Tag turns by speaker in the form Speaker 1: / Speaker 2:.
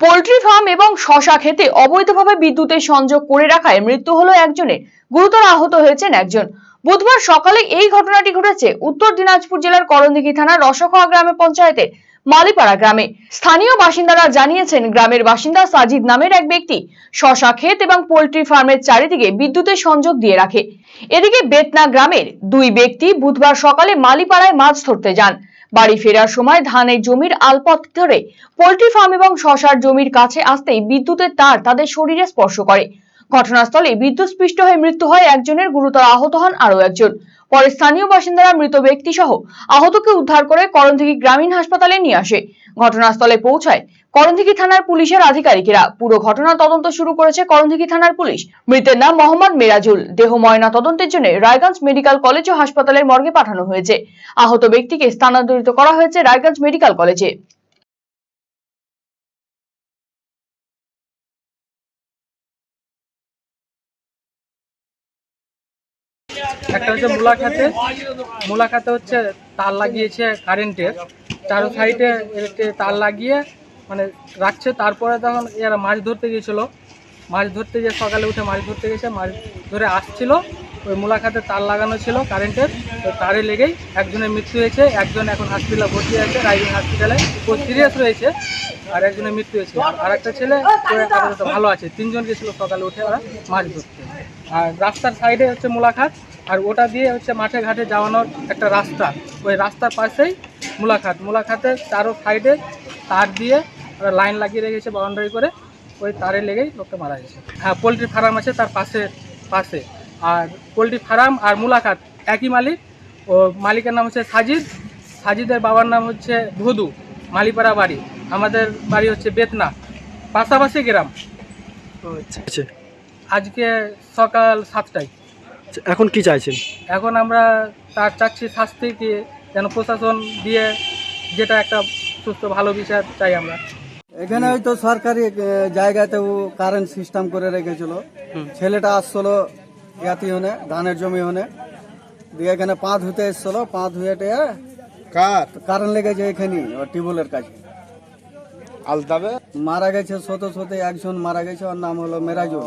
Speaker 1: Poultry farm এবং শশা খেতে অবৈধভাবে বিদ্যুতের সংযোগ করে রাখায় মৃত্যু হলো একজনের গুরুতর আহত হয়েছেন একজন। বুধবার সকালে এই ঘটনাটি ঘটেছে উত্তর দিনাজপুর জেলার করণদিঘি থানার রসখোয়া গ্রামে পঞ্চায়েতের মালিপাড়া গ্রামে। স্থানীয় বাসিন্দারা জানিয়েছেন গ্রামের বাসিন্দা সাজিদ নামের এক ব্যক্তি শশা ক্ষেত এবং পোল্ট্রি ফার্মের চারিদিকে বিদ্যুতের সংযোগ দিয়ে রাখে। এদিকে বেতনা গ্রামের দুই ব্যক্তি বুধবার সকালে মালিপাড়ায় মাছ ধরতে যান। বাড়ি ফেরার সময় ধানের জমির আলপথ ধরে পোল্ট্রি ফার্ম এবং শশার জমির কাছে আসতেই বিদ্যুতের তার তাদের শরীরে স্পর্শ করে। ঘটনাস্থলে বিদ্যুৎ স্পৃষ্ট হয়ে মৃত্যু হয় একজনের। গুরুতর আহত হন আরও একজন। পরে স্থানীয় বাসিন্দারা মৃত ব্যক্তি সহ আহতকে উদ্ধার করে করণদিঘি গ্রামীণ হাসপাতালে নিয়ে আসে। ঘটনাস্থলে পৌঁছায় করণদিঘি থানার পুলিশের আধিকারিকেরা। পুরো ঘটনা তদন্ত শুরু করেছে করণদিঘি থানার পুলিশ। মৃতের নাম মোহাম্মদ মেরাজুল। দেহ ময়না তদন্তের জন্য রায়গঞ্জ মেডিকেল কলেজ ও হাসপাতালের মর্গে পাঠানো হয়েছে। আহত ব্যক্তিকে স্থানান্তরিত করা হয়েছে রায়গঞ্জ মেডিকেল কলেজে।
Speaker 2: একটা হচ্ছে মূলা খাতে মূলা খাতে হচ্ছে তার লাগিয়েছে কারেন্টের। চারো সাইডে তার লাগিয়ে মানে রাখছে। তারপরে তখন এরা মাছ ধরতে গিয়েছিল মাছ ধরতে গিয়ে সকালে উঠে মাছ ধরতে গেছে। মাছ ধরে আসছিল। ওই মূলা খাতে তার লাগানো ছিল কারেন্টের। তো তারে লেগেই একজনের মৃত্যু হয়েছে। একজন এখন হসপিটালে ভর্তি আছে রাইডিং হসপিটালে ও সিরিয়াস রয়েছে। আর একজনের মৃত্যু হয়েছে। আর একটা ছেলে ভালো আছে। তিনজন গেছিল সকালে উঠে ওরা মাছ ধরতে। আর রাস্তার সাইডে হচ্ছে মুলাখাত আর ওটা দিয়ে হচ্ছে মাঠে ঘাটে যাওয়ানোর একটা রাস্তা। ওই রাস্তার পাশেই মুলাখাত। মুলাখাতের চারো সাইডে তার দিয়ে ওরা লাইন লাগিয়ে রেখেছে বাউন্ডারি করে। ওই তারে লেগেই লোকটা মারা গেছে। হ্যাঁ পোলট্রি ফার্ম আছে তার পাশে পাশে। আর পোলট্রি ফার্ম আর মুলাখাত একই মালিক। ও মালিকের নাম হচ্ছে সাজিদ। সাজিদের বাবার নাম হচ্ছে ভুদু মালিপাড়া বাড়ি। আমাদের বাড়ি হচ্ছে বেতনা পাশাপাশি গ্রাম।
Speaker 3: আচ্ছা।
Speaker 2: আজকে সকাল সাতটায়।
Speaker 3: এখন কি চাইছেন?
Speaker 2: এখন আমরা তার চাচ্ছি শাস্তি কি যেন প্রশাসন দিয়ে যেটা একটা সুস্থ ভালো বিচার চাই আমরা।
Speaker 4: এখানে হয়তো সরকারি জায়গাতে ও কারেন্ট সিস্টেম করে রেখেছিল। ছেলেটা আসছিল ইয়াতি হনে ধানের জমি হনে। দিয়ে এখানে পা ধুতে এসছিল পা ধুয়ে কারেন্ট লেগেছে এখানে টিউবওয়েলের কাছে।
Speaker 5: আলতাবে?
Speaker 4: মারা গেছে সতে সতে একজন মারা গেছে ওর নাম হলো মেরাজুল।